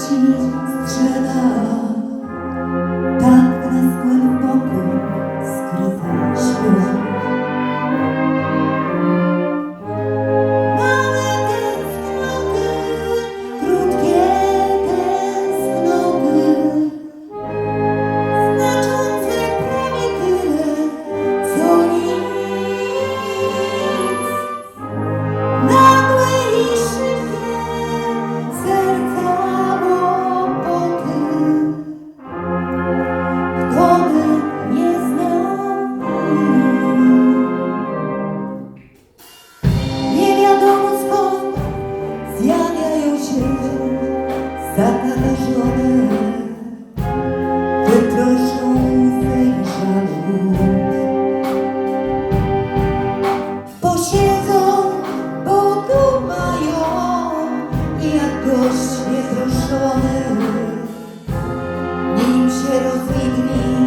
ci sprzedała. zakażone wyproszą sędzią Posiedzą, bo tu mają jak gość niezruszony Nim się rozwidni